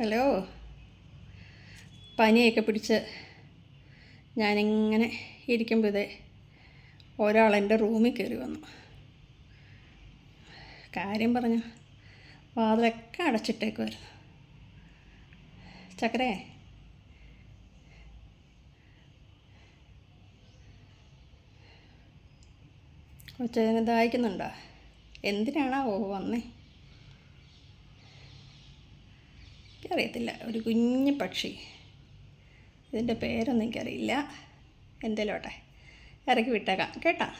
Hello. പനിയൊക്കെ പിടിച്ച് ഞാനിങ്ങനെ ഇരിക്കുമ്പോൾ ഇതേ ഒരാൾ എന്റെ റൂമിൽ കയറി വന്നു. കാര്യം പറഞ്ഞു വാതിലൊക്കെ അടച്ചിട്ടേക്കുമായിരുന്നു ചക്കരേ. കൊച്ചതിനെ ദാഹിക്കുന്നുണ്ടോ? ഓ വന്നേ? എനിക്കറിയത്തില്ല. ഒരു കുഞ്ഞു പക്ഷി. ഇതിന്റെ പേരൊന്നും എനിക്കറിയില്ല. എന്തേലോട്ടെ. ഇറക്കി വിട്ടേക്കാം. കേട്ടാ?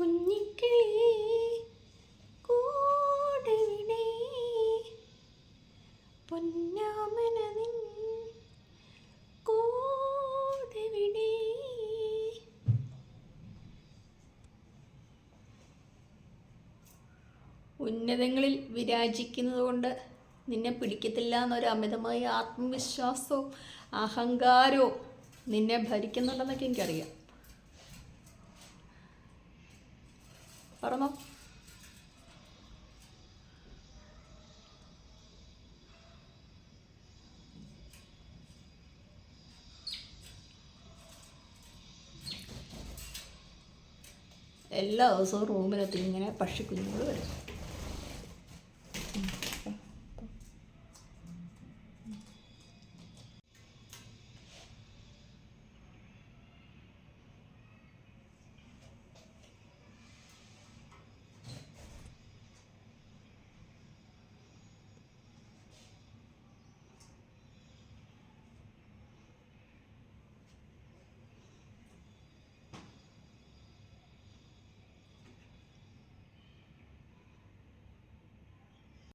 കുഞ്ഞിക്കിളി കൂടെ പൊന്നാമന ഉന്നതങ്ങളിൽ വിരാജിക്കുന്നതുകൊണ്ട് നിന്നെ പിടിക്കത്തില്ല എന്നൊരു അമിതമായ ആത്മവിശ്വാസവും അഹങ്കാരവും നിന്നെ ഭരിക്കുന്നുണ്ടെന്നൊക്കെ എനിക്കറിയാം. പറഞ്ഞോ? എല്ലാ ദിവസവും റൂമിലെത്തി ഇങ്ങനെ പക്ഷിക്കുഞ്ഞുങ്ങൾ വരും.